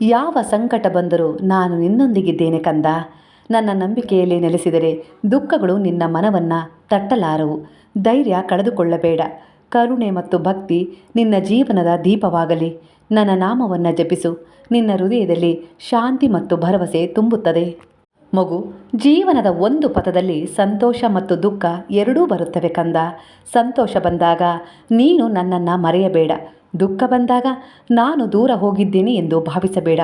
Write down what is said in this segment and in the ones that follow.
ಯಾವ ಸಂಕಟ ಬಂದರೂ ನಾನು ನಿನ್ನೊಂದಿಗಿದ್ದೇನೆ ಕಂದ. ನನ್ನ ನಂಬಿಕೆಯಲ್ಲಿ ನೆಲೆಸಿದರೆ ದುಃಖಗಳು ನಿನ್ನ ಮನವನ್ನು ತಟ್ಟಲಾರವು. ಧೈರ್ಯ ಕಳೆದುಕೊಳ್ಳಬೇಡ. ಕರುಣೆ ಮತ್ತು ಭಕ್ತಿ ನಿನ್ನ ಜೀವನದ ದೀಪವಾಗಲಿ. ನನ್ನ ನಾಮವನ್ನು ಜಪಿಸು. ನಿನ್ನ ಹೃದಯದಲ್ಲಿ ಶಾಂತಿ ಮತ್ತು ಭರವಸೆ ತುಂಬುತ್ತದೆ. ಮಗು, ಜೀವನದ ಒಂದು ಪಥದಲ್ಲಿ ಸಂತೋಷ ಮತ್ತು ದುಃಖ ಎರಡೂ ಬರುತ್ತವೆ ಕಂದ. ಸಂತೋಷ ಬಂದಾಗ ನೀನು ನನ್ನನ್ನು ಮರೆಯಬೇಡ. ದುಃಖ ಬಂದಾಗ ನಾನು ದೂರ ಹೋಗಿದ್ದೇನೆ ಎಂದು ಭಾವಿಸಬೇಡ.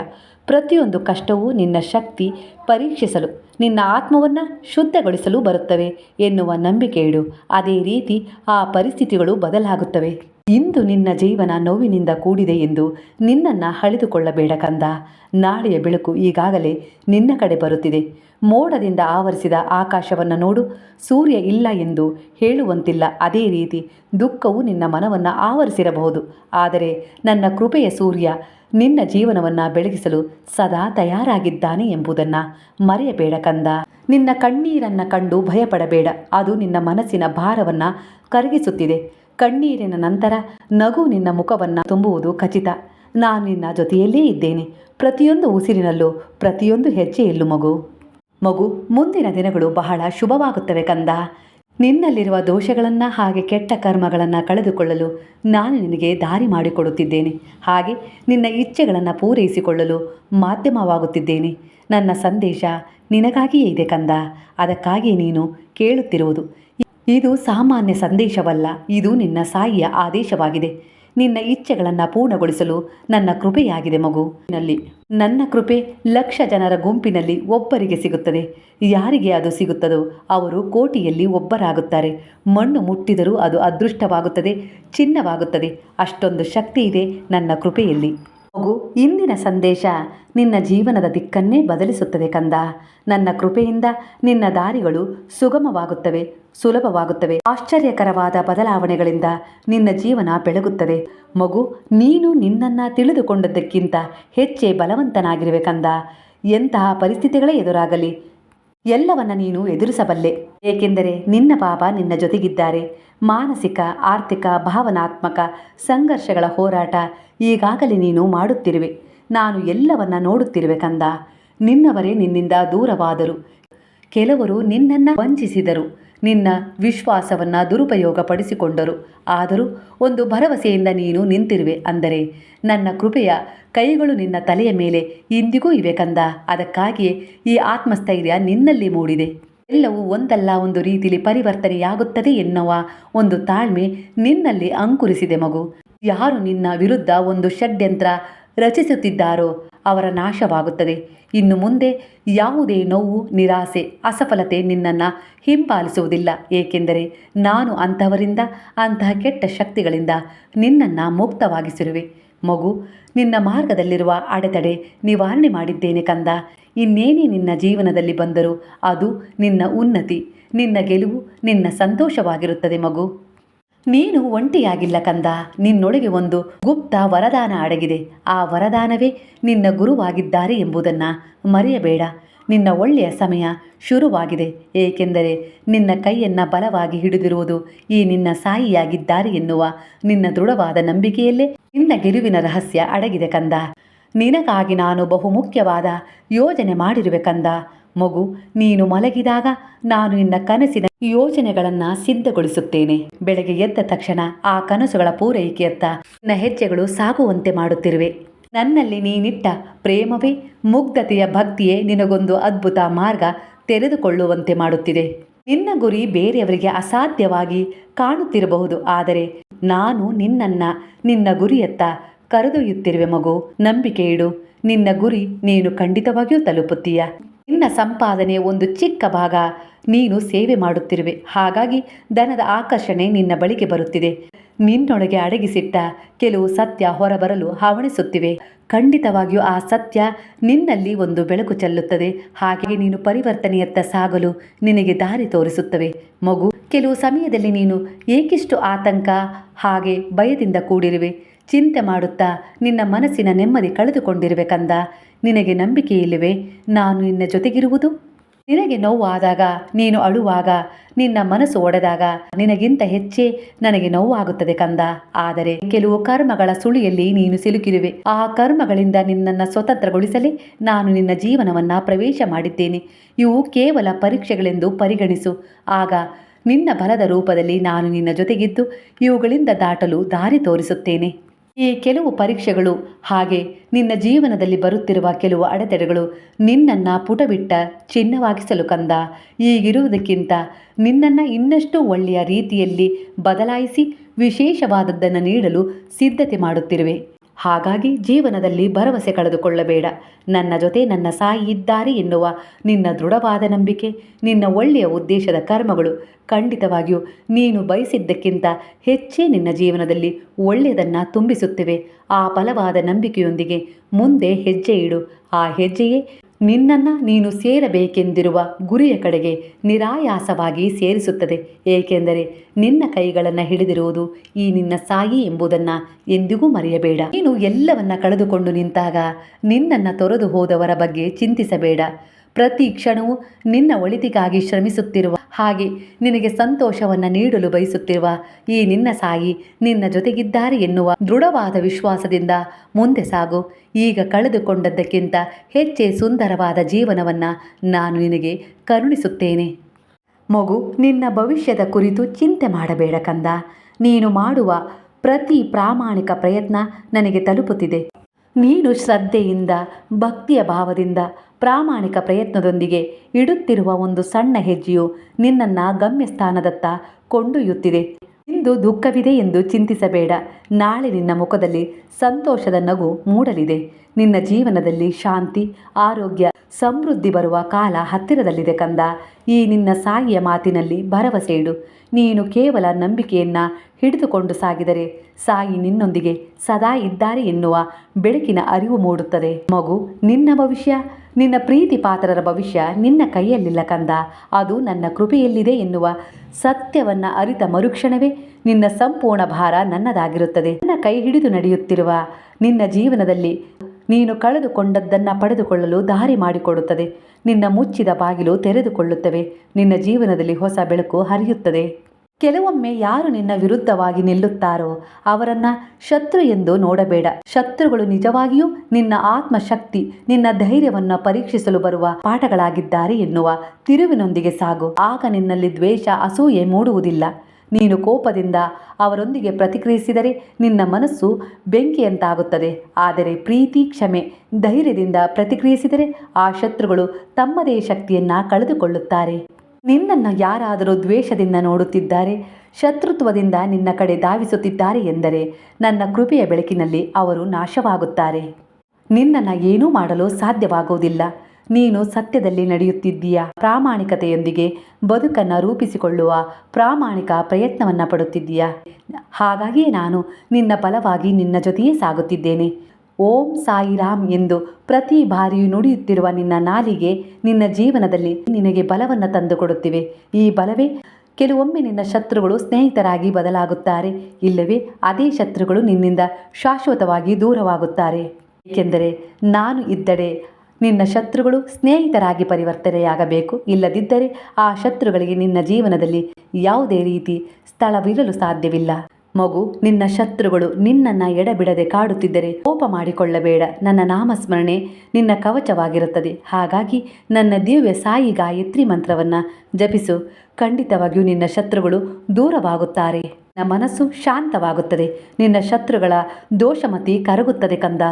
ಪ್ರತಿಯೊಂದು ಕಷ್ಟವೂ ನಿನ್ನ ಶಕ್ತಿ ಪರೀಕ್ಷಿಸಲು, ನಿನ್ನ ಆತ್ಮವನ್ನು ಶುದ್ಧಗೊಳಿಸಲು ಬರುತ್ತವೆ ಎನ್ನುವ ನಂಬಿಕೆ ಇಡು. ಅದೇ ರೀತಿ ಆ ಪರಿಸ್ಥಿತಿಗಳು ಬದಲಾಗುತ್ತವೆ. ಇಂದು ನಿನ್ನ ಜೀವನ ನೋವಿನಿಂದ ಕೂಡಿದೆ ಎಂದು ನಿನ್ನನ್ನು ಹಳೆದುಕೊಳ್ಳಬೇಡ ಕಂದ. ನಾಳೆಯ ಬೆಳಕು ಈಗಾಗಲೇ ನಿನ್ನ ಕಡೆ ಬರುತ್ತಿದೆ. ಮೋಡದಿಂದ ಆವರಿಸಿದ ಆಕಾಶವನ್ನು ನೋಡು, ಸೂರ್ಯ ಇಲ್ಲ ಎಂದು ಹೇಳುವಂತಿಲ್ಲ. ಅದೇ ರೀತಿ ದುಃಖವು ನಿನ್ನ ಮನವನ್ನು ಆವರಿಸಿರಬಹುದು. ಆದರೆ ನನ್ನ ಕೃಪೆಯ ಸೂರ್ಯ ನಿನ್ನ ಜೀವನವನ್ನು ಬೆಳಗಿಸಲು ಸದಾ ತಯಾರಾಗಿದ್ದಾನೆ ಎಂಬುದನ್ನು ಮರೆಯಬೇಡ ಕಂದ. ನಿನ್ನ ಕಣ್ಣೀರನ್ನು ಕಂಡು ಭಯಪಡಬೇಡ. ಅದು ನಿನ್ನ ಮನಸ್ಸಿನ ಭಾರವನ್ನು ಕರಗಿಸುತ್ತಿದೆ. ಕಣ್ಣೀರಿನ ನಂತರ ನಗು ನಿನ್ನ ಮುಖವನ್ನು ತುಂಬುವುದು ಖಚಿತ. ನಾನು ನಿನ್ನ ಜೊತೆಯಲ್ಲೇ ಇದ್ದೇನೆ. ಪ್ರತಿಯೊಂದು ಉಸಿರಿನಲ್ಲೂ ಪ್ರತಿಯೊಂದು ಹೆಜ್ಜೆಯಲ್ಲೂ ಮಗು. ಮಗು, ಮುಂದಿನ ದಿನಗಳು ಬಹಳ ಶುಭವಾಗುತ್ತವೆ ಕಂದ. ನಿನ್ನಲ್ಲಿರುವ ದೋಷಗಳನ್ನು ಹಾಗೆ ಕೆಟ್ಟ ಕರ್ಮಗಳನ್ನು ಕಳೆದುಕೊಳ್ಳಲು ನಾನು ನಿನಗೆ ದಾರಿ ಮಾಡಿಕೊಡುತ್ತಿದ್ದೇನೆ. ಹಾಗೆ ನಿನ್ನ ಇಚ್ಛೆಗಳನ್ನು ಪೂರೈಸಿಕೊಳ್ಳಲು ಮಾಧ್ಯಮವಾಗುತ್ತಿದ್ದೇನೆ. ನನ್ನ ಸಂದೇಶ ನಿನಗಾಗಿಯೇ ಇದೆ ಕಂದ. ಅದಕ್ಕಾಗಿ ನೀನು ಕೇಳುತ್ತಿರುವುದು. ಇದು ಸಾಮಾನ್ಯ ಸಂದೇಶವಲ್ಲ. ಇದು ನಿನ್ನ ಸಾಯಿಯ ಆದೇಶವಾಗಿದೆ. ನಿನ್ನ ಇಚ್ಛೆಗಳನ್ನು ಪೂರ್ಣಗೊಳಿಸಲು ನನ್ನ ಕೃಪೆಯಾಗಿದೆ ಮಗು. ನಲ್ಲಿ ನನ್ನ ಕೃಪೆ ಲಕ್ಷ ಜನರ ಗುಂಪಿನಲ್ಲಿ ಒಬ್ಬರಿಗೆ ಸಿಗುತ್ತದೆ. ಯಾರಿಗೆ ಅದು ಸಿಗುತ್ತದೋ ಅವರು ಕೋಟಿಯಲ್ಲಿ ಒಬ್ಬರಾಗುತ್ತಾರೆ. ಮಣ್ಣು ಮುಟ್ಟಿದರೂ ಅದು ಅದೃಷ್ಟವಾಗುತ್ತದೆ, ಚಿನ್ನವಾಗುತ್ತದೆ. ಅಷ್ಟೊಂದು ಶಕ್ತಿ ಇದೆ ನನ್ನ ಕೃಪೆಯಲ್ಲಿ. ಮಗು ಇಂದಿನ ಸಂದೇಶ ನಿನ್ನ ಜೀವನದ ದಿಕ್ಕನ್ನೇ ಬದಲಿಸುತ್ತದೆ ಕಂದ. ನನ್ನ ಕೃಪೆಯಿಂದ ನಿನ್ನ ದಾರಿಗಳು ಸುಗಮವಾಗುತ್ತವೆ, ಸುಲಭವಾಗುತ್ತವೆ. ಆಶ್ಚರ್ಯಕರವಾದ ಬದಲಾವಣೆಗಳಿಂದ ನಿನ್ನ ಜೀವನ ಬೆಳಗುತ್ತದೆ. ಮಗು, ನೀನು ನಿನ್ನನ್ನ ತಿಳಿದುಕೊಂಡದ್ದಕ್ಕಿಂತ ಹೆಚ್ಚೇ ಬಲವಂತನಾಗಿರುವೆ ಕಂದ. ಎಂತಹ ಪರಿಸ್ಥಿತಿಗಳೇ ಎದುರಾಗಲಿ, ಎಲ್ಲವನ್ನ ನೀನು ಎದುರಿಸಬಲ್ಲೆ. ಏಕೆಂದರೆ ನಿನ್ನ ಬಾಬಾ ನಿನ್ನ ಜೊತೆಗಿದ್ದಾರೆ. ಮಾನಸಿಕ, ಆರ್ಥಿಕ, ಭಾವನಾತ್ಮಕ ಸಂಘರ್ಷಗಳ ಹೋರಾಟ ಈಗಾಗಲೇ ನೀನು ಮಾಡುತ್ತಿರುವೆ. ನಾನು ಎಲ್ಲವನ್ನ ನೋಡುತ್ತಿರುವೆ ಕಂದ. ನಿನ್ನವರೇ ನಿನ್ನಿಂದ ದೂರವಾದರು. ಕೆಲವರು ನಿನ್ನನ್ನು ವಂಚಿಸಿದರು. ನಿನ್ನ ವಿಶ್ವಾಸವನ್ನು ದುರುಪಯೋಗಪಡಿಸಿಕೊಂಡರು. ಆದರೂ ಒಂದು ಭರವಸೆಯಿಂದ ನೀನು ನಿಂತಿರುವೆ ಅಂದರೆ, ನನ್ನ ಕೃಪೆಯ ಕೈಗಳು ನಿನ್ನ ತಲೆಯ ಮೇಲೆ ಇಂದಿಗೂ ಇವೆ ಕಂದ. ಅದಕ್ಕಾಗಿಯೇ ಈ ಆತ್ಮಸ್ಥೈರ್ಯ ನಿನ್ನಲ್ಲಿ ಮೂಡಿದೆ. ಎಲ್ಲವೂ ಒಂದಲ್ಲ ಒಂದು ರೀತಿಯಲ್ಲಿ ಪರಿವರ್ತನೆಯಾಗುತ್ತದೆ ಎನ್ನುವ ಒಂದು ತಾಳ್ಮೆ ನಿನ್ನಲ್ಲಿ ಅಂಕುರಿಸಿದೆ ಮಗು. ಯಾರು ನಿನ್ನ ವಿರುದ್ಧ ಒಂದು ಷಡ್ಯಂತ್ರ ರಚಿಸುತ್ತಿದ್ದಾರೋ ಅವರ ನಾಶವಾಗುತ್ತದೆ. ಇನ್ನು ಮುಂದೆ ಯಾವುದೇ ನೋವು, ನಿರಾಸೆ, ಅಸಫಲತೆ ನಿನ್ನನ್ನು ಹಿಂಪಾಲಿಸುವುದಿಲ್ಲ ಏಕೆಂದರೆ ನಾನು ಅಂಥವರಿಂದ, ಅಂತಹ ಕೆಟ್ಟ ಶಕ್ತಿಗಳಿಂದ ನಿನ್ನನ್ನು ಮುಕ್ತವಾಗಿಸಿರುವೆ. ಮಗು, ನಿನ್ನ ಮಾರ್ಗದಲ್ಲಿರುವ ಅಡೆತಡೆ ನಿವಾರಣೆ ಮಾಡಿದ್ದೇನೆ ಕಂದ. ಇನ್ನೇನೇ ನಿನ್ನ ಜೀವನದಲ್ಲಿ ಬಂದರೂ ಅದು ನಿನ್ನ ಉನ್ನತಿ, ನಿನ್ನ ಗೆಲುವು, ನಿನ್ನ ಸಂತೋಷವಾಗಿರುತ್ತದೆ ಮಗು. ನೀನು ಒಂಟಿಯಾಗಿಲ್ಲ ಕಂದ. ನಿನ್ನೊಳಗೆ ಒಂದು ಗುಪ್ತ ವರದಾನ ಅಡಗಿದೆ. ಆ ವರದಾನವೇ ನಿನ್ನ ಗುರುವಾಗಿದ್ದಾರೆ ಎಂಬುದನ್ನು ಮರೆಯಬೇಡ. ನಿನ್ನ ಒಳ್ಳೆಯ ಸಮಯ ಶುರುವಾಗಿದೆ. ಏಕೆಂದರೆ ನಿನ್ನ ಕೈಯನ್ನ ಬಲವಾಗಿ ಹಿಡಿದಿರುವುದು ಈ ನಿನ್ನ ಸಾಯಿಯಾಗಿದ್ದಾರೆ ಎನ್ನುವ ನಿನ್ನ ದೃಢವಾದ ನಂಬಿಕೆಯಲ್ಲೇ ನಿನ್ನ ಗೆಲುವಿನ ರಹಸ್ಯ ಅಡಗಿದೆ ಕಂದ. ನಿನಗಾಗಿ ನಾನು ಬಹುಮುಖ್ಯವಾದ ಯೋಜನೆ ಮಾಡಿರುವೆ ಕಂದ. ಮಗು, ನೀನು ಮಲಗಿದಾಗ ನಾನು ನಿನ್ನ ಕನಸಿನ ಯೋಜನೆಗಳನ್ನು ಸಿದ್ಧಗೊಳಿಸುತ್ತೇನೆ. ಬೆಳಗ್ಗೆ ಎದ್ದ ತಕ್ಷಣ ಆ ಕನಸುಗಳ ಪೂರೈಕೆಯತ್ತ ನಿನ್ನ ಹೆಜ್ಜೆಗಳು ಸಾಗುವಂತೆ ಮಾಡುತ್ತಿರುವೆ. ನನ್ನಲ್ಲಿ ನೀನಿಟ್ಟ ಪ್ರೇಮವೇ ಮುಗ್ಧತೆಯ ಭಕ್ತಿಯೇ ನಿನಗೊಂದು ಅದ್ಭುತ ಮಾರ್ಗ ತೆರೆದುಕೊಳ್ಳುವಂತೆ ಮಾಡುತ್ತಿದೆ. ನಿನ್ನ ಗುರಿ ಬೇರೆಯವರಿಗೆ ಅಸಾಧ್ಯವಾಗಿ ಕಾಣುತ್ತಿರಬಹುದು, ಆದರೆ ನಾನು ನಿನ್ನನ್ನ ನಿನ್ನ ಗುರಿಯತ್ತ ಕರೆದೊಯ್ಯುತ್ತಿರುವೆ ಮಗು. ನಂಬಿಕೆ ಇಡು, ನಿನ್ನ ಗುರಿ ನೀನು ಖಂಡಿತವಾಗಿಯೂ ತಲುಪುತ್ತೀಯ. ನಿನ್ನ ಸಂಪಾದನೆ ಒಂದು ಚಿಕ್ಕ ಭಾಗ ನೀನು ಸೇವೆ ಮಾಡುತ್ತಿರುವೆ. ಹಾಗಾಗಿ ಧನದ ಆಕರ್ಷಣೆ ನಿನ್ನ ಬಳಿಗೆ ಬರುತ್ತಿದೆ. ನಿನ್ನೊಳಗೆ ಅಡಗಿಸಿಟ್ಟ ಕೆಲವು ಸತ್ಯ ಹೊರಬರಲು ಹಾವಣಿಸುತ್ತಿವೆ. ಖಂಡಿತವಾಗಿಯೂ ಆ ಸತ್ಯ ನಿನ್ನಲ್ಲಿ ಒಂದು ಬೆಳಕು ಚೆಲ್ಲುತ್ತದೆ. ಹಾಗೆ ನೀನು ಪರಿವರ್ತನೆಯತ್ತ ಸಾಗಲು ನಿನಗೆ ದಾರಿ ತೋರಿಸುತ್ತವೆ. ಮಗು, ಕೆಲವು ಸಮಯದಲ್ಲಿ ನೀನು ಏಕಿಷ್ಟು ಆತಂಕ ಹಾಗೆ ಭಯದಿಂದ ಕೂಡಿರುವೆ. ಚಿಂತೆ ಮಾಡುತ್ತಾ ನಿನ್ನ ಮನಸ್ಸಿನ ನೆಮ್ಮದಿ ಕಳೆದುಕೊಂಡಿರುವೆ ಕಂದ. ನಿನಗೆ ನಂಬಿಕೆ ಇಲ್ಲವೇ? ನಾನು ನಿನ್ನ ಜೊತೆಗಿರುವುದು? ನಿನಗೆ ನೋವಾದಾಗ, ನೀನು ಅಳುವಾಗ, ನಿನ್ನ ಮನಸ್ಸು ಒಡೆದಾಗ, ನಿನಗಿಂತ ಹೆಚ್ಚೇ ನನಗೆ ನೋವಾಗುತ್ತದೆ ಕಂದ. ಆದರೆ ಕೆಲವು ಕರ್ಮಗಳ ಸುಳಿಯಲ್ಲಿ ನೀನು ಸಿಲುಕಿರುವೆ. ಆ ಕರ್ಮಗಳಿಂದ ನಿನ್ನನ್ನು ಸ್ವತಂತ್ರಗೊಳಿಸಲಿ. ನಾನು ನಿನ್ನ ಜೀವನವನ್ನ ಪ್ರವೇಶ ಮಾಡಿದ್ದೇನೆ. ಇವು ಕೇವಲ ಪರೀಕ್ಷೆಗಳೆಂದು ಪರಿಗಣಿಸು. ಆಗ ನಿನ್ನ ಬಲದ ರೂಪದಲ್ಲಿ ನಾನು ನಿನ್ನ ಜೊತೆಗಿದ್ದು, ಇವುಗಳಿಂದ ದಾಟಲು ದಾರಿ ತೋರಿಸುತ್ತೇನೆ. ಈ ಕೆಲವು ಪರೀಕ್ಷೆಗಳು, ಹಾಗೆ ನಿನ್ನ ಜೀವನದಲ್ಲಿ ಬರುತ್ತಿರುವ ಕೆಲವು ಅಡೆತಡೆಗಳು ನಿನ್ನನ್ನು ಪುಟಬಿಟ್ಟ ಚಿನ್ನವಾಗಿಸಲು ಕಂದ. ಈಗಿರುವುದಕ್ಕಿಂತ ನಿನ್ನನ್ನು ಇನ್ನಷ್ಟು ಒಳ್ಳೆಯ ರೀತಿಯಲ್ಲಿ ಬದಲಾಯಿಸಿ ವಿಶೇಷವಾದದ್ದನ್ನು ನೀಡಲು ಸಿದ್ಧತೆ ಮಾಡುತ್ತಿರುವೆ. ಹಾಗಾಗಿ ಜೀವನದಲ್ಲಿ ಭರವಸೆ ಕಳೆದುಕೊಳ್ಳಬೇಡ. ನನ್ನ ಜೊತೆ ನನ್ನ ಸಾಯಿ ಇದ್ದಾರೆ ಎನ್ನುವ ನಿನ್ನ ದೃಢವಾದ ನಂಬಿಕೆ, ನಿನ್ನ ಒಳ್ಳೆಯ ಉದ್ದೇಶದ ಕರ್ಮಗಳು, ಖಂಡಿತವಾಗಿಯೂ ನೀನು ಬಯಸಿದ್ದಕ್ಕಿಂತ ಹೆಚ್ಚೇ ನಿನ್ನ ಜೀವನದಲ್ಲಿ ಒಳ್ಳೆಯದನ್ನು ತುಂಬಿಸುತ್ತಿವೆ. ಆ ಫಲವಾದ ನಂಬಿಕೆಯೊಂದಿಗೆ ಮುಂದೆ ಹೆಜ್ಜೆ ಇಡು. ಆ ಹೆಜ್ಜೆಯೇ ನಿನ್ನನ್ನು ನೀನು ಸೇರಬೇಕೆಂದಿರುವ ಗುರಿಯ ಕಡೆಗೆ ನಿರಾಯಾಸವಾಗಿ ಸೇರಿಸುತ್ತದೆ. ಏಕೆಂದರೆ ನಿನ್ನ ಕೈಗಳನ್ನು ಹಿಡಿದಿರುವುದು ಈ ನಿನ್ನ ಸಾಯಿ ಎಂಬುದನ್ನು ಎಂದಿಗೂ ಮರೆಯಬೇಡ. ನೀನು ಎಲ್ಲವನ್ನ ಕಳೆದುಕೊಂಡು ನಿಂತಾಗ ನಿನ್ನನ್ನು ತೊರೆದು ಹೋದವರ ಬಗ್ಗೆ ಚಿಂತಿಸಬೇಡ. ಪ್ರತಿ ಕ್ಷಣವೂ ನಿನ್ನ ಒಳಿತಿಗಾಗಿ ಶ್ರಮಿಸುತ್ತಿರುವ ಹಾಗೆ ನಿನಗೆ ಸಂತೋಷವನ್ನು ನೀಡಲು ಬಯಸುತ್ತಿರುವ ಈ ನಿನ್ನ ಸಾಯಿ ನಿನ್ನ ಜೊತೆಗಿದ್ದಾರೆ ಎನ್ನುವ ದೃಢವಾದ ವಿಶ್ವಾಸದಿಂದ ಮುಂದೆ ಸಾಗು. ಈಗ ಕಳೆದುಕೊಂಡದ್ದಕ್ಕಿಂತ ಹೆಚ್ಚೇ ಸುಂದರವಾದ ಜೀವನವನ್ನು ನಾನು ನಿನಗೆ ಕರುಣಿಸುತ್ತೇನೆ. ಮಗು, ನಿನ್ನ ಭವಿಷ್ಯದ ಕುರಿತು ಚಿಂತೆ ಮಾಡಬೇಡ ಕಂದ. ನೀನು ಮಾಡುವ ಪ್ರತಿ ಪ್ರಾಮಾಣಿಕ ಪ್ರಯತ್ನ ನನಗೆ ತಲುಪುತ್ತಿದೆ. ನೀನು ಶ್ರದ್ಧೆಯಿಂದ ಭಕ್ತಿಯ ಭಾವದಿಂದ ಪ್ರಾಮಾಣಿಕ ಪ್ರಯತ್ನದೊಂದಿಗೆ ಇಡುತ್ತಿರುವ ಒಂದು ಸಣ್ಣ ಹೆಜ್ಜೆಯು ನಿನ್ನನ್ನು ಗಮ್ಯಸ್ಥಾನದತ್ತ ಕೊಂಡೊಯ್ಯುತ್ತಿದೆ. ಇಂದು ದುಃಖವಿದೆ ಎಂದು ಚಿಂತಿಸಬೇಡ. ನಾಳೆ ನಿನ್ನ ಮುಖದಲ್ಲಿ ಸಂತೋಷದ ನಗು ಮೂಡಲಿದೆ. ನಿನ್ನ ಜೀವನದಲ್ಲಿ ಶಾಂತಿ, ಆರೋಗ್ಯ, ಸಮೃದ್ಧಿ ಬರುವ ಕಾಲ ಹತ್ತಿರದಲ್ಲಿದೆ ಕಂದ. ಈ ನಿನ್ನ ಸಾಯಿಯ ಮಾತಿನಲ್ಲಿ ಭರವಸೆ ಇಡು. ನೀನು ಕೇವಲ ನಂಬಿಕೆಯನ್ನ ಹಿಡಿದುಕೊಂಡು ಸಾಗಿದರೆ ಸಾಯಿ ನಿನ್ನೊಂದಿಗೆ ಸದಾ ಇದ್ದಾರೆ ಎನ್ನುವ ಬೆಳಕಿನ ಅರಿವು ಮೂಡುತ್ತದೆ. ಮಗು, ನಿನ್ನ ಭವಿಷ್ಯ ನಿನ್ನ ಪ್ರೀತಿ ಪಾತ್ರರ ಭವಿಷ್ಯ ನಿನ್ನ ಕೈಯಲ್ಲಿಲ್ಲ ಕಂದ. ಅದು ನನ್ನ ಕೃಪೆಯಲ್ಲಿದೆ ಎನ್ನುವ ಸತ್ಯವನ್ನ ಅರಿತ ಮರುಕ್ಷಣವೇ ನಿನ್ನ ಸಂಪೂರ್ಣ ಭಾರ ನನ್ನದಾಗಿರುತ್ತದೆ. ನನ್ನ ಕೈ ಹಿಡಿದು ನಡೆಯುತ್ತಿರುವ ನಿನ್ನ ಜೀವನದಲ್ಲಿ ನೀನು ಕಳೆದುಕೊಂಡದ್ದನ್ನು ಪಡೆದುಕೊಳ್ಳಲು ದಾರಿ ಮಾಡಿಕೊಡುತ್ತದೆ. ನಿನ್ನ ಮುಚ್ಚಿದ ಬಾಗಿಲು ತೆರೆದುಕೊಳ್ಳುತ್ತವೆ. ನಿನ್ನ ಜೀವನದಲ್ಲಿ ಹೊಸ ಬೆಳಕು ಹರಿಯುತ್ತದೆ. ಕೆಲವೊಮ್ಮೆ ಯಾರು ನಿನ್ನ ವಿರುದ್ಧವಾಗಿ ನಿಲ್ಲುತ್ತಾರೋ ಅವರನ್ನ ಶತ್ರು ಎಂದು ನೋಡಬೇಡ. ಶತ್ರುಗಳು ನಿಜವಾಗಿಯೂ ನಿನ್ನ ಆತ್ಮಶಕ್ತಿ, ನಿನ್ನ ಧೈರ್ಯವನ್ನು ಪರೀಕ್ಷಿಸಲು ಬರುವ ಪಾಠಗಳಾಗಿದ್ದಾರೆ ಎನ್ನುವ ತಿರುವಿನೊಂದಿಗೆ ಸಾಗು. ಆಗ ನಿನ್ನಲ್ಲಿ ದ್ವೇಷ, ಅಸೂಯೆ ಮೂಡುವುದಿಲ್ಲ. ನೀನು ಕೋಪದಿಂದ ಅವರೊಂದಿಗೆ ಪ್ರತಿಕ್ರಿಯಿಸಿದರೆ ನಿನ್ನ ಮನಸ್ಸು ಬೆಂಕಿಯಂತಾಗುತ್ತದೆ. ಆದರೆ ಪ್ರೀತಿ, ಕ್ಷಮೆ, ಧೈರ್ಯದಿಂದ ಪ್ರತಿಕ್ರಿಯಿಸಿದರೆ ಆ ಶತ್ರುಗಳು ತಮ್ಮದೇ ಶಕ್ತಿಯನ್ನು ಕಳೆದುಕೊಳ್ಳುತ್ತಾರೆ. ನಿನ್ನನ್ನು ಯಾರಾದರೂ ದ್ವೇಷದಿಂದ ನೋಡುತ್ತಿದ್ದಾರೆ, ಶತ್ರುತ್ವದಿಂದ ನಿನ್ನ ಕಡೆ ಧಾವಿಸುತ್ತಿದ್ದಾರೆ ಎಂದರೆ ನನ್ನ ಕೃಪೆಯ ಬೆಳಕಿನಲ್ಲಿ ಅವರು ನಾಶವಾಗುತ್ತಾರೆ. ನಿನ್ನನ್ನು ಏನೂ ಮಾಡಲು ಸಾಧ್ಯವಾಗುವುದಿಲ್ಲ. ನೀನು ಸತ್ಯದಲ್ಲಿ ನಡೆಯುತ್ತಿದ್ದೀಯ? ಪ್ರಾಮಾಣಿಕತೆಯೊಂದಿಗೆ ಬದುಕನ್ನು ರೂಪಿಸಿಕೊಳ್ಳುವ ಪ್ರಾಮಾಣಿಕ ಪ್ರಯತ್ನವನ್ನು ಪಡುತ್ತಿದ್ದೀಯ? ಹಾಗಾಗಿಯೇ ನಾನು ನಿನ್ನ ಫಲವಾಗಿ ನಿನ್ನ ಜೊತೆಯೇ ಸಾಗುತ್ತಿದ್ದೇನೆ. ಓಂ ಸಾಯಿರಾಮ್ ಎಂದು ಪ್ರತಿ ಬಾರಿಯೂ ನುಡಿಯುತ್ತಿರುವ ನಿನ್ನ ನಾಲಿಗೆ ನಿನ್ನ ಜೀವನದಲ್ಲಿ ನಿನಗೆ ಬಲವನ್ನು ತಂದುಕೊಡುತ್ತಿವೆ. ಈ ಬಲವೇ ಕೆಲವೊಮ್ಮೆ ನಿನ್ನ ಶತ್ರುಗಳು ಸ್ನೇಹಿತರಾಗಿ ಬದಲಾಗುತ್ತಾರೆ. ಇಲ್ಲವೇ ಅದೇ ಶತ್ರುಗಳು ನಿನ್ನಿಂದ ಶಾಶ್ವತವಾಗಿ ದೂರವಾಗುತ್ತಾರೆ. ಏಕೆಂದರೆ ನಾನು ಇದ್ದಡೆ ನಿನ್ನ ಶತ್ರುಗಳು ಸ್ನೇಹಿತರಾಗಿ ಪರಿವರ್ತನೆಯಾಗಬೇಕು. ಇಲ್ಲದಿದ್ದರೆ ಆ ಶತ್ರುಗಳಿಗೆ ನಿನ್ನ ಜೀವನದಲ್ಲಿ ಯಾವುದೇ ರೀತಿ ಸ್ಥಳವಿರಲು ಸಾಧ್ಯವಿಲ್ಲ. ಮಗು, ನಿನ್ನ ಶತ್ರುಗಳು ನಿನ್ನನ್ನು ಎಡಬಿಡದೆ ಕಾಡುತ್ತಿದ್ದರೆ ಕೋಪ ಮಾಡಿಕೊಳ್ಳಬೇಡ. ನನ್ನ ನಾಮಸ್ಮರಣೆ ನಿನ್ನ ಕವಚವಾಗಿರುತ್ತದೆ. ಹಾಗಾಗಿ ನನ್ನ ದಿವ್ಯ ಸಾಯಿ ಗಾಯತ್ರಿ ಮಂತ್ರವನ್ನು ಜಪಿಸು. ಖಂಡಿತವಾಗಿಯೂ ನಿನ್ನ ಶತ್ರುಗಳು ದೂರವಾಗುತ್ತಾರೆ. ನಿನ್ನ ಮನಸ್ಸು ಶಾಂತವಾಗುತ್ತದೆ. ನಿನ್ನ ಶತ್ರುಗಳ ದೋಷಮತಿ ಕರಗುತ್ತದೆ ಕಂದ.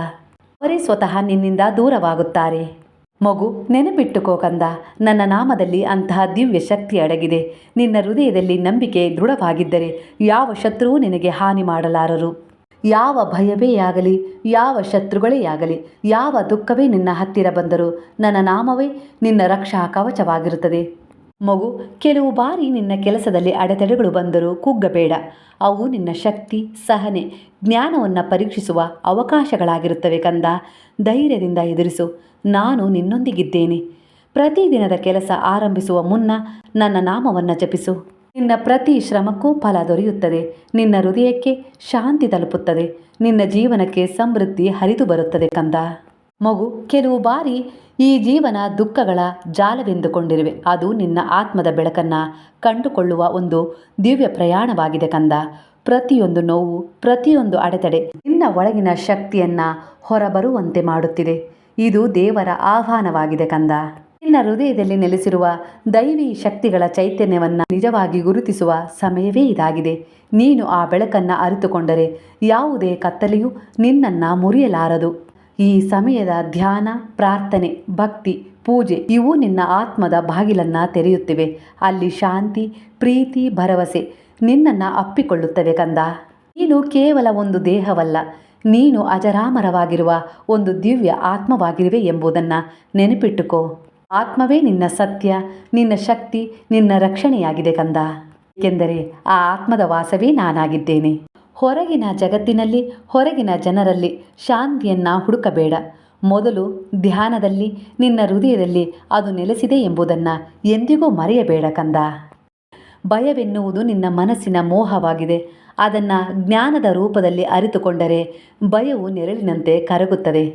ಅವರೇ ಸ್ವತಃ ನಿನ್ನಿಂದ ದೂರವಾಗುತ್ತಾರೆ. ಮಗು, ನೆನಪಿಟ್ಟುಕೋ ಕಂದ. ನನ್ನ ನಾಮದಲ್ಲಿ ಅಂತಹ ದಿವ್ಯ ಶಕ್ತಿ ಅಡಗಿದೆ. ನಿನ್ನ ಹೃದಯದಲ್ಲಿ ನಂಬಿಕೆ ದೃಢವಾಗಿದ್ದರೆ ಯಾವ ಶತ್ರುವೂ ನಿನಗೆ ಹಾನಿ ಮಾಡಲಾರರು? ಯಾವ ಭಯವೇ ಆಗಲಿ, ಯಾವ ಶತ್ರುಗಳೇ ಆಗಲಿ, ಯಾವ ದುಃಖವೇ ನಿನ್ನ ಹತ್ತಿರ ಬಂದರೂ ನನ್ನ ನಾಮವೇ ನಿನ್ನ ರಕ್ಷಾ ಕವಚವಾಗಿರುತ್ತದೆ. ಮಗು, ಕೆಲವು ಬಾರಿ ನಿನ್ನ ಕೆಲಸದಲ್ಲಿ ಅಡೆತಡೆಗಳು ಬಂದರೂ ಕುಗ್ಗಬೇಡ. ಅವು ನಿನ್ನ ಶಕ್ತಿ, ಸಹನೆ, ಜ್ಞಾನವನ್ನು ಪರೀಕ್ಷಿಸುವ ಅವಕಾಶಗಳಾಗಿರುತ್ತವೆ ಕಂದ. ಧೈರ್ಯದಿಂದ ಎದುರಿಸು. ನಾನು ನಿನ್ನೊಂದಿಗಿದ್ದೇನೆ. ಪ್ರತಿದಿನದ ಕೆಲಸ ಆರಂಭಿಸುವ ಮುನ್ನ ನನ್ನ ನಾಮವನ್ನು ಜಪಿಸು. ನಿನ್ನ ಪ್ರತಿ ಶ್ರಮಕ್ಕೂ ಫಲ ದೊರೆಯುತ್ತದೆ. ನಿನ್ನ ಹೃದಯಕ್ಕೆ ಶಾಂತಿ ತಲುಪುತ್ತದೆ. ನಿನ್ನ ಜೀವನಕ್ಕೆ ಸಮೃದ್ಧಿ ಹರಿದು ಬರುತ್ತದೆ ಕಂದ. ಮಗು, ಕೆಲವು ಬಾರಿ ಈ ಜೀವನ ದುಃಖಗಳ ಜಾಲವೆಂದುಕೊಂಡಿರುವೆ. ಅದು ನಿನ್ನ ಆತ್ಮದ ಬೆಳಕನ್ನು ಕಂಡುಕೊಳ್ಳುವ ಒಂದು ದಿವ್ಯ ಪ್ರಯಾಣವಾಗಿದೆ ಕಂದ. ಪ್ರತಿಯೊಂದು ನೋವು, ಪ್ರತಿಯೊಂದು ಅಡೆತಡೆ ನಿನ್ನ ಒಳಗಿನ ಶಕ್ತಿಯನ್ನು ಹೊರಬರುವಂತೆ ಮಾಡುತ್ತಿದೆ. ಇದು ದೇವರ ಆಹ್ವಾನವಾಗಿದೆ ಕಂದ. ನಿನ್ನ ಹೃದಯದಲ್ಲಿ ನೆಲೆಸಿರುವ ದೈವಿ ಶಕ್ತಿಗಳ ಚೈತನ್ಯವನ್ನು ನಿಜವಾಗಿ ಗುರುತಿಸುವ ಸಮಯವೇ ಇದಾಗಿದೆ. ನೀನು ಆ ಬೆಳಕನ್ನು ಅರಿತುಕೊಂಡರೆ ಯಾವುದೇ ಕತ್ತಲೆಯೂ ನಿನ್ನನ್ನು ಮುರಿಯಲಾರದು. ಈ ಸಮಯದ ಧ್ಯಾನ, ಪ್ರಾರ್ಥನೆ, ಭಕ್ತಿ, ಪೂಜೆ ಇವು ನಿನ್ನ ಆತ್ಮದ ಬಾಗಿಲನ್ನು ತೆರೆಯುತ್ತಿವೆ. ಅಲ್ಲಿ ಶಾಂತಿ, ಪ್ರೀತಿ, ಭರವಸೆ ನಿನ್ನನ್ನು ಅಪ್ಪಿಕೊಳ್ಳುತ್ತವೆ ಕಂದ. ನೀನು ಕೇವಲ ಒಂದು ದೇಹವಲ್ಲ, ನೀನು ಅಜರಾಮರವಾಗಿರುವ ಒಂದು ದಿವ್ಯ ಆತ್ಮವಾಗಿರುವೆ ಎಂಬುದನ್ನು ನೆನಪಿಟ್ಟುಕೋ. ಆತ್ಮವೇ ನಿನ್ನ ಸತ್ಯ, ನಿನ್ನ ಶಕ್ತಿ, ನಿನ್ನ ರಕ್ಷಣೆಯಾಗಿದೆ ಕಂದ. ಏಕೆಂದರೆ ಆ ಆತ್ಮದ ವಾಸವೇ ನಾನಾಗಿದ್ದೇನೆ. ಹೊರಗಿನ ಜಗತ್ತಿನಲ್ಲಿ, ಹೊರಗಿನ ಜನರಲ್ಲಿ ಶಾಂತಿಯನ್ನು ಹುಡುಕಬೇಡ. ಮೊದಲು ಧ್ಯಾನದಲ್ಲಿ, ನಿನ್ನ ಹೃದಯದಲ್ಲಿ ಅದು ನೆಲೆಸಿದೆ ಎಂಬುದನ್ನು ಎಂದಿಗೂ ಮರೆಯಬೇಡ ಕಂದ. ಭಯವೆನ್ನುವುದು ನಿನ್ನ ಮನಸ್ಸಿನ ಮೋಹವಾಗಿದೆ. ಅದನ್ನು ಜ್ಞಾನದ ರೂಪದಲ್ಲಿ ಅರಿತುಕೊಂಡರೆ ಭಯವು ನೆರಳಿನಂತೆ ಕರಗುತ್ತದೆ.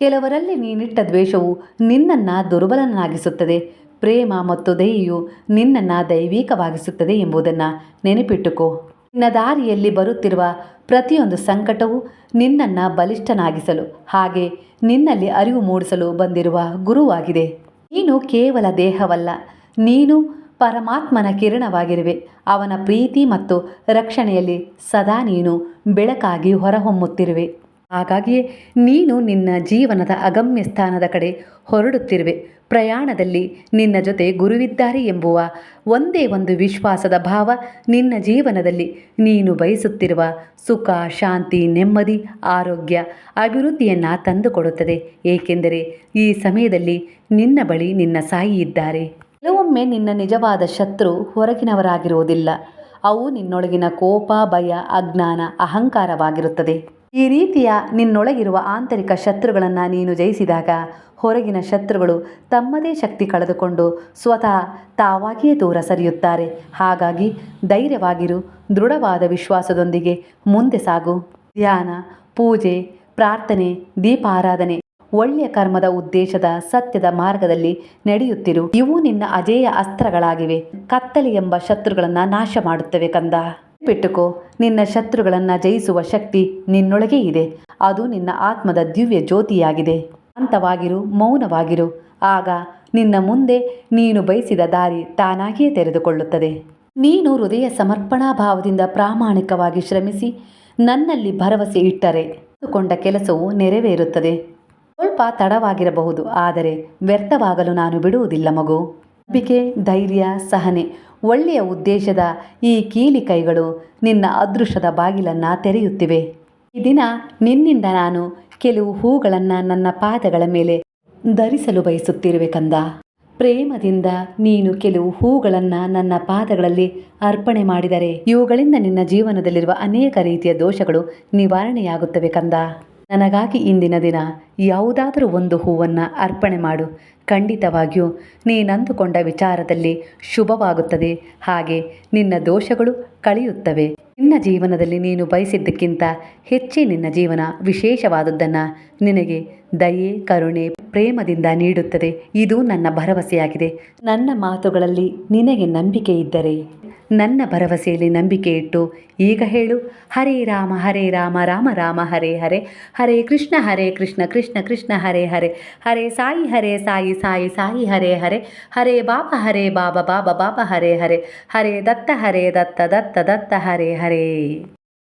ಕೆಲವರಲ್ಲಿ ನೀನಿಟ್ಟ ದ್ವೇಷವು ನಿನ್ನನ್ನು ದುರ್ಬಲನಾಗಿಸುತ್ತದೆ. ಪ್ರೇಮ ಮತ್ತು ದಯೆಯು ನಿನ್ನನ್ನು ದೈವಿಕವಾಗಿಸುತ್ತದೆ ಎಂಬುದನ್ನು ನೆನಪಿಟ್ಟುಕೋ. ನಿನ್ನ ದಾರಿಯಲ್ಲಿ ಬರುತ್ತಿರುವ ಪ್ರತಿಯೊಂದು ಸಂಕಟವು ನಿನ್ನನ್ನು ಬಲಿಷ್ಠನಾಗಿಸಲು ಹಾಗೆ ನಿನ್ನಲ್ಲಿ ಅರಿವು ಮೂಡಿಸಲು ಬಂದಿರುವ ಗುರುವಾಗಿದೆ. ನೀನು ಕೇವಲ ದೇಹವಲ್ಲ, ನೀನು ಪರಮಾತ್ಮನ ಕಿರಣವಾಗಿರುವೆ. ಅವನ ಪ್ರೀತಿ ಮತ್ತು ರಕ್ಷಣೆಯಲ್ಲಿ ಸದಾ ನೀನು ಬೆಳಕಾಗಿ ಹೊರಹೊಮ್ಮುತ್ತಿರುವೆ. ಹಾಗಾಗಿಯೇ ನೀನು ನಿನ್ನ ಜೀವನದ ಅಗಮ್ಯ ಸ್ಥಾನದ ಕಡೆ ಹೊರಡುತ್ತಿರುವೆ. ಪ್ರಯಾಣದಲ್ಲಿ ನಿನ್ನ ಜೊತೆ ಗುರುವಿದ್ದಾರೆ ಎಂಬುವ ಒಂದೇ ಒಂದು ವಿಶ್ವಾಸದ ಭಾವ ನಿನ್ನ ಜೀವನದಲ್ಲಿ ನೀನು ಬಯಸುತ್ತಿರುವ ಸುಖ, ಶಾಂತಿ, ನೆಮ್ಮದಿ, ಆರೋಗ್ಯ ಅಭಿವೃದ್ಧಿಯನ್ನು ತಂದುಕೊಡುತ್ತದೆ. ಏಕೆಂದರೆ ಈ ಸಮಯದಲ್ಲಿ ನಿನ್ನ ಬಳಿ ನಿನ್ನ ಸಾಯಿ ಇದ್ದಾರೆ. ಕೆಲವೊಮ್ಮೆ ನಿನ್ನ ನಿಜವಾದ ಶತ್ರು ಹೊರಗಿನವರಾಗಿರುವುದಿಲ್ಲ. ಅವು ನಿನ್ನೊಳಗಿನ ಕೋಪ, ಭಯ, ಅಜ್ಞಾನ, ಅಹಂಕಾರವಾಗಿರುತ್ತದೆ. ಈ ರೀತಿಯ ನಿನ್ನೊಳಗಿರುವ ಆಂತರಿಕ ಶತ್ರುಗಳನ್ನು ನೀನು ಜಯಿಸಿದಾಗ ಹೊರಗಿನ ಶತ್ರುಗಳು ತಮ್ಮದೇ ಶಕ್ತಿ ಕಳೆದುಕೊಂಡು ಸ್ವತಃ ತಾವಾಗಿಯೇ ದೂರ ಸರಿಯುತ್ತಾರೆ. ಹಾಗಾಗಿ ಧೈರ್ಯವಾಗಿರು, ದೃಢವಾದ ವಿಶ್ವಾಸದೊಂದಿಗೆ ಮುಂದೆ ಸಾಗು. ಧ್ಯಾನ, ಪೂಜೆ, ಪ್ರಾರ್ಥನೆ, ದೀಪಾರಾಧನೆ ಒಳ್ಳೆಯ ಕರ್ಮದ ಉದ್ದೇಶದ ಸತ್ಯದ ಮಾರ್ಗದಲ್ಲಿ ನಡೆಯುತ್ತಿರು. ಇವು ನಿನ್ನ ಅಜೇಯ ಅಸ್ತ್ರಗಳಾಗಿವೆ. ಕತ್ತಲೆ ಎಂಬ ಶತ್ರುಗಳನ್ನು ನಾಶ ಮಾಡುತ್ತವೆ ಕಂದ. ಬಿಟ್ಟುಕೋ. ನಿನ್ನ ಶತ್ರುಗಳನ್ನು ಜಯಿಸುವ ಶಕ್ತಿ ನಿನ್ನೊಳಗೆ ಇದೆ. ಅದು ನಿನ್ನ ಆತ್ಮದ ದಿವ್ಯ ಜ್ಯೋತಿಯಾಗಿದೆ. ಶಾಂತವಾಗಿರು, ಮೌನವಾಗಿರು. ಆಗ ನಿನ್ನ ಮುಂದೆ ನೀನು ಬಯಸಿದ ದಾರಿ ತಾನಾಗಿಯೇ ತೆರೆದುಕೊಳ್ಳುತ್ತದೆ. ನೀನು ಹೃದಯ ಸಮರ್ಪಣಾ ಭಾವದಿಂದ ಪ್ರಾಮಾಣಿಕವಾಗಿ ಶ್ರಮಿಸಿ ನನ್ನಲ್ಲಿ ಭರವಸೆ ಇಟ್ಟರೆ ಕೊಂಡ ಕೆಲಸವು ನೆರವೇರುತ್ತದೆ. ಸ್ವಲ್ಪ ತಡವಾಗಿರಬಹುದು, ಆದರೆ ವ್ಯರ್ಥವಾಗಲು ನಾನು ಬಿಡುವುದಿಲ್ಲ ಮಗು. ನಂಬಿಕೆ, ಧೈರ್ಯ, ಸಹನೆ ಒಳ್ಳೆಯ ಉದ್ದೇಶದ ಈ ಕೀಲಿ ಕೈಗಳು ನಿನ್ನ ಅದೃಷ್ಟದ ಬಾಗಿಲನ್ನು ತೆರೆಯುತ್ತಿವೆ. ಈ ದಿನ ನಿನ್ನಿಂದ ನಾನು ಕೆಲವು ಹೂಗಳನ್ನು ನನ್ನ ಪಾದಗಳ ಮೇಲೆ ಧರಿಸಲು ಬಯಸುತ್ತಿರುವೆ ಕಂದ. ಪ್ರೇಮದಿಂದ ನೀನು ಕೆಲವು ಹೂಗಳನ್ನು ನನ್ನ ಪಾದಗಳಲ್ಲಿ ಅರ್ಪಣೆ ಮಾಡಿದರೆ ಇವುಗಳಿಂದ ನಿನ್ನ ಜೀವನದಲ್ಲಿರುವ ಅನೇಕ ರೀತಿಯ ದೋಷಗಳು ನಿವಾರಣೆಯಾಗುತ್ತವೆ ಕಂದ. ನನಗಾಗಿ ಇಂದಿನ ದಿನ ಯಾವುದಾದರೂ ಒಂದು ಹೂವನ್ನು ಅರ್ಪಣೆ ಮಾಡು. ಖಂಡಿತವಾಗಿಯೂ ನೀನಂದುಕೊಂಡ ವಿಚಾರದಲ್ಲಿ ಶುಭವಾಗುತ್ತದೆ. ಹಾಗೆ ನಿನ್ನ ದೋಷಗಳು ಕಳೆಯುತ್ತವೆ. ನಿನ್ನ ಜೀವನದಲ್ಲಿ ನೀನು ಬಯಸಿದ್ದಕ್ಕಿಂತ ಹೆಚ್ಚೇ ನಿನ್ನ ಜೀವನ ವಿಶೇಷವಾದದ್ದನ್ನು ನಿನಗೆ ದಯೆ, ಕರುಣೆ, ಪ್ರೇಮದಿಂದ ನೀಡುತ್ತದೆ. ಇದು ನನ್ನ ಭರವಸೆಯಾಗಿದೆ. ನನ್ನ ಮಾತುಗಳಲ್ಲಿ ನಿನಗೆ ನಂಬಿಕೆ ಇದ್ದರೆ. ನನ್ನ ಭರವಸೆಯಲ್ಲಿ ನಂಬಿಕೆ ಇಟ್ಟು, ಈಗ ಹೇಳು, ಹರೇ ರಾಮ ಹರೇ ರಾಮ ರಾಮ ರಾಮ, ಹರೇ ಹರೇ ಹರೇ ಕೃಷ್ಣ ಹರೇ ಕೃಷ್ಣ ಕೃಷ್ಣ ಕೃಷ್ಣ, ಹರೇ ಹರೇ ಹರೇ ಸಾಯಿ ಹರೇ ಸಾಯಿ ಸಾಯಿ ಸಾಯಿ, ಹರೇ ಹರೇ ಹರೇ ಬಾಬಾ ಹರೇ ಬಾಬಾ ಬಾಬಾ ಬಾಬಾ, ಹರೇ ಹರೇ ಹರೇ ದತ್ತ ಹರೇ ದತ್ತ ದತ್ತ ದತ್ತ, ಹರೇ ಹರೇ.